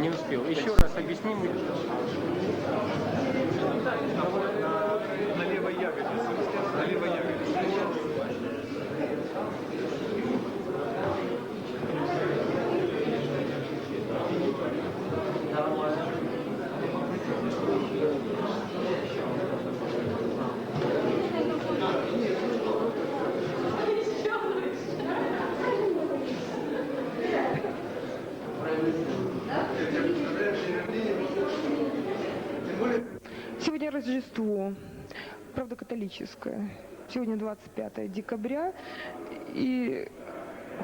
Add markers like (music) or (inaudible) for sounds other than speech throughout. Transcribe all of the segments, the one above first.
Не успел. Еще раз объясни. На левой ягодице. Рождество, правда католическое. Сегодня 25 декабря, и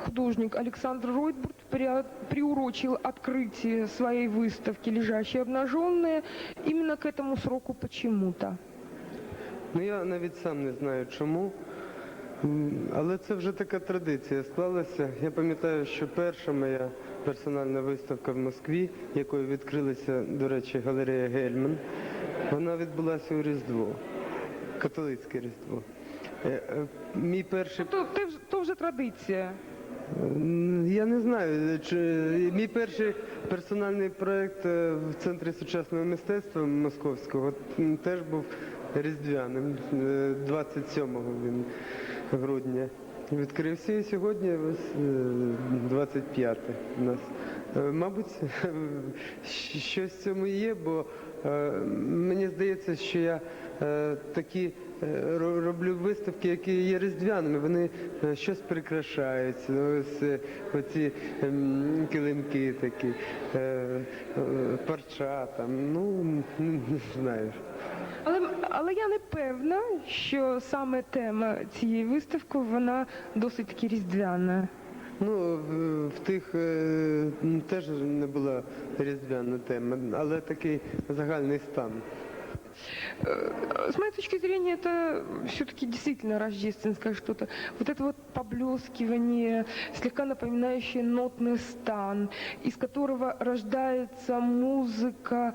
художник Александр Ройтбург при- приурочил открытие своей выставки «Лежащие обнаженные» именно к этому сроку почему-то. Ну я навіть сам не знаю чому. М, Але це вже така традиція склалася. Я пам'ятаю, що перша моя персональна виставка в Москві, якою відкрилася, до речі, галерея Гельман, вона відбулася у Різдво, католицьке Різдво. Е, е, Мій перший То, ж- то вже традиція. Я не знаю, чи мій перший персональний проєкт е, в центрі сучасного мистецтва московського теж був різдвяним. Е, 27 він грудня відкрився і сьогодні ось е, 25 у нас. Е, Мабуть, (laughs) щось в цьому є, бо е, мені здається, що я е, такі е, роблю виставки, які є різдвяними. Вони е, щось прикрашаються. Ну, Ось е, оці ем, килимки такі, е, е, парча там. Ну (laughs) не знаю. Але, але я не певна, що саме тема цієї виставки вона досить таки різдвяна. Ну, в, в тих е, м, теж не була різдвяна тема, але такий загальний стан. С моей точки зрения, это все-таки действительно рождественское что-то. Вот это вот поблескивание, слегка напоминающее нотный стан, из которого рождается музыка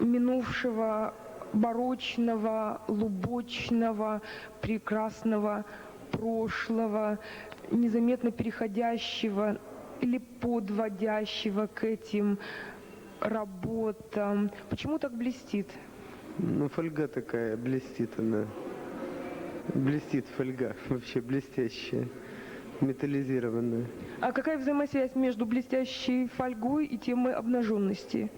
минувшего барочного, лубочного, прекрасного прошлого, незаметно переходящего или подводящего к этим работам. Почему так блестит? Ну, фольга такая блестит она. Блестит фольга, вообще блестящая, металлизированная. А какая взаимосвязь между блестящей фольгой и темой обнаженности?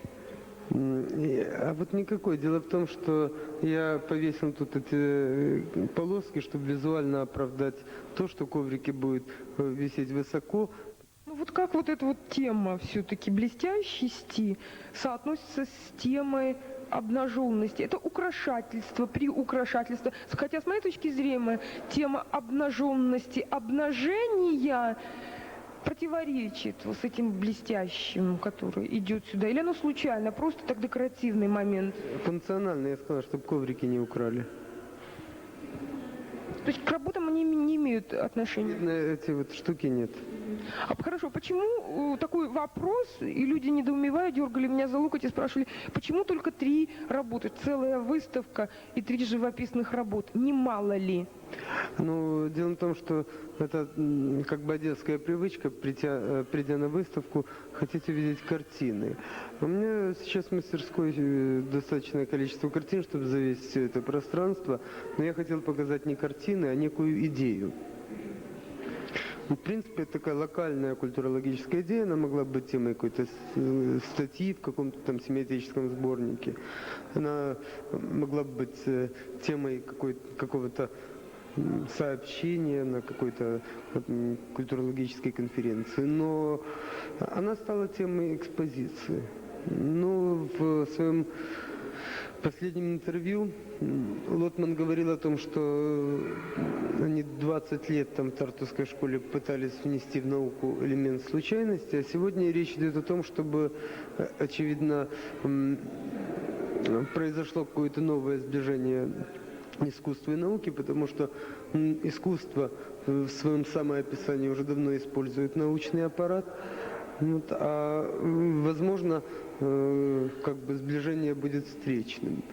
А вот никакой. Дело в том, что я повесил тут эти э, полоски, чтобы визуально оправдать то, что коврики будут э, висеть высоко. Ну вот как вот эта вот тема все-таки блестящести соотносится с темой обнаженности? Это украшательство, приукрашательство. Хотя с моей точки зрения тема обнаженности, обнажения противоречит вот с этим блестящим, который идет сюда. Или оно случайно, просто так декоративный момент? Функционально я сказал, чтобы коврики не украли. То есть к работам они не имеют отношения? Эти вот штуки нет. А хорошо, почему э, такой вопрос, и люди недоумевая дергали меня за локоть и спрашивали, почему только три работы, целая выставка и три живописных работ, немало ли? Ну, дело в том, что это как бы детская привычка, придя, э, придя на выставку, хотеть увидеть картины. У меня сейчас в мастерской э, достаточное количество картин, чтобы завесить все это пространство, но я хотел показать не картины, а некую идею. Ну, В принципе, такая локальная культурологическая идея, она могла быть темой какой-то э, статьи в каком-то там семиотеческом сборнике. Она могла бы быть э, темой какого-то сообщения на какой-то культурологической конференции, но она стала темой экспозиции. Ну, в своем последнем интервью Лотман говорил о том, что э, они 20 лет там в Тартусской школе пытались внести в науку элемент случайности, а сегодня речь идет о том, чтобы, э, очевидно, произошло какое-то новое сближение искусства и науки, потому что искусство в своем самоописании уже давно использует научный аппарат. Вот, а м, возможно, э, как бы сближение будет встречным.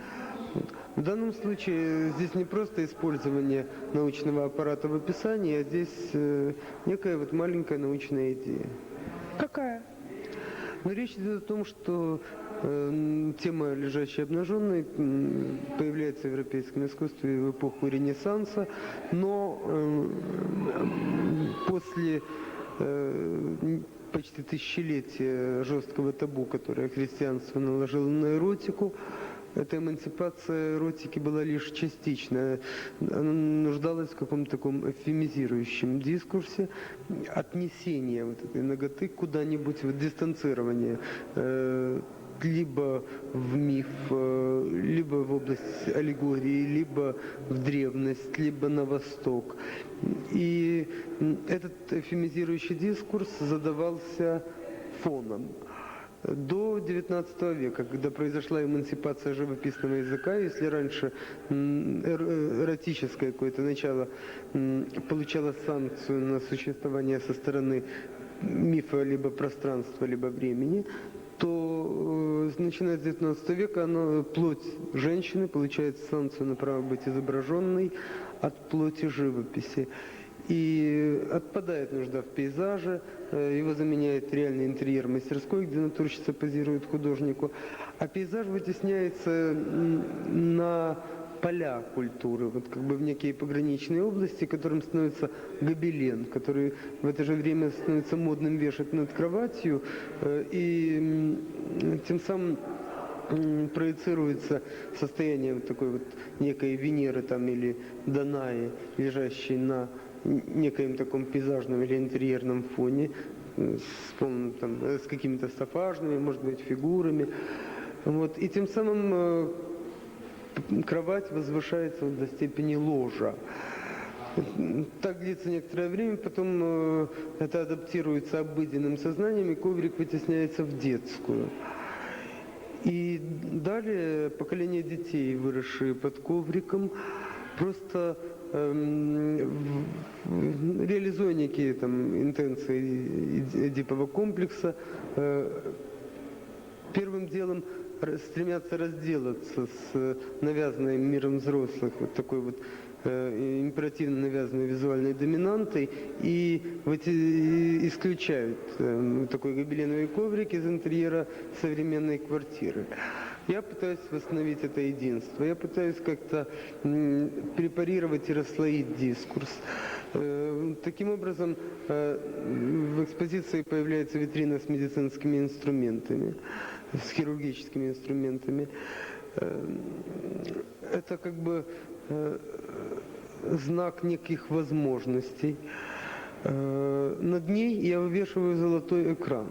Вот. В данном случае здесь не просто использование научного аппарата в описании, а здесь э, некая вот маленькая научная идея. Какая? Но речь идет о том, что э, тема лежащей обнаженной появляется в европейском искусстве в эпоху Ренессанса, но э, почти тысячелетия жесткого табу, которое христианство наложило на эротику, эта эмансипация эротики была лишь частичная. Она нуждалась в каком-то таком эвфемизирующем дискурсе, отнесения вот этой ноготы куда-нибудь, вот дистанцирование э, либо в миф, э, либо в область аллегории, либо в древность, либо на восток. И этот эвфемизирующий дискурс задавался фоном. До XIX века, когда произошла эмансипация живописного языка, если раньше эр- эротическое какое-то начало получало санкцию на существование со стороны мифа либо пространства, либо времени, то э, начиная с 19 века оно, плоть женщины получает санкцию на право быть изображенной от плоти живописи. И отпадает нужда в пейзаже, э, его заменяет реальный интерьер мастерской, где натурщица позирует художнику. А пейзаж вытесняется на поля культуры, вот как бы в некие пограничные области, которым становится гобелен, который в это же время становится модным вешать над кроватью, э, и тем самым проецируется состояние вот такой вот некой Венеры там или Данаи, лежащей на некоем таком пейзажном или интерьерном фоне, э, с, там, э, с какими-то стафажными, может быть, фигурами. Вот. И тем самым кровать возвышается до степени ложа. Так длится некоторое время, потом э, это адаптируется обыденным сознанием, и коврик вытесняется в детскую. И далее поколение детей, выросшие под ковриком, просто эм, реализуя некие там интенции Эди- Эдипового комплекса, э, первым делом стремятся разделаться с э, навязанной миром взрослых вот такой вот э, императивно навязанной визуальной доминантой и эти- исключают э, такой гобеленовый коврик из интерьера современной квартиры. Я пытаюсь восстановить это единство, я пытаюсь как-то препарировать и расслоить дискурс. Э, Таким образом, в экспозиции появляется витрина с медицинскими инструментами, (laughs) с хирургическими инструментами. Э, Это как бы э, знак неких возможностей. Э, Над ней я вывешиваю золотой экран.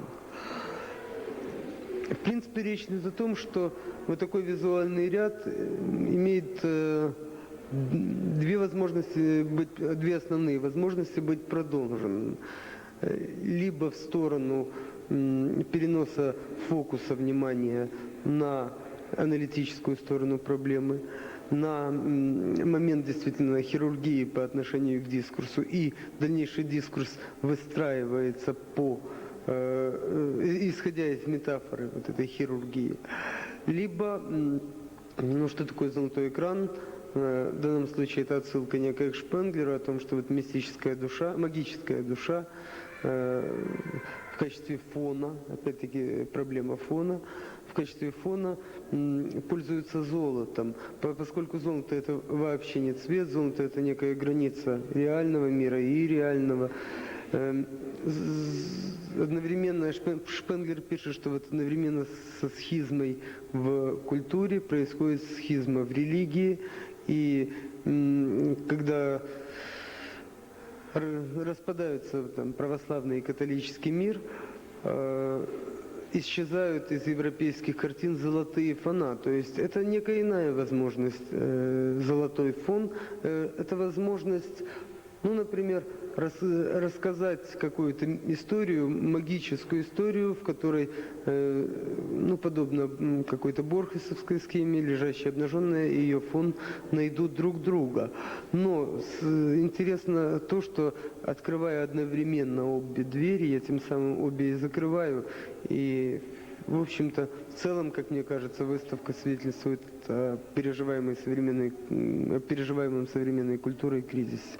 В принципе, речь идет о том, что вот такой визуальный ряд э, имеет две возможности быть, две основные возможности быть продолженным. Либо в сторону переноса фокуса внимания на аналитическую сторону проблемы, на момент действительно хирургии по отношению к дискурсу, и дальнейший дискурс выстраивается по э, э, исходя из метафоры вот этой хирургии. Либо, ну что такое золотой экран? Э, В данном случае это отсылка некая к Шпенглеру о том, что вот мистическая душа, магическая душа в качестве фона, опять-таки проблема фона, в качестве фона пользуются золотом, По- поскольку золото это вообще не цвет, золото это некая граница реального мира и реального. Эм, Одновременно Шпен- Шпенглер пишет, что вот одновременно со схизмой в культуре происходит схизма в религии, и когда распадаются там, православный и католический мир, э, исчезают из европейских картин золотые фона. То есть это некая иная возможность. э, золотой фон э, это возможность, ну, например, рас- рассказать какую-то историю, магическую историю, в которой, э, ну, подобно какой-то борхесовской схеме, лежащая обнаженная и ее фон найдут друг друга. Но с- интересно то, что открывая одновременно обе двери, я тем самым обе и закрываю, и в общем-то, в целом, как мне кажется, выставка свидетельствует о переживаемой современной, о переживаемом современной культурой кризисе.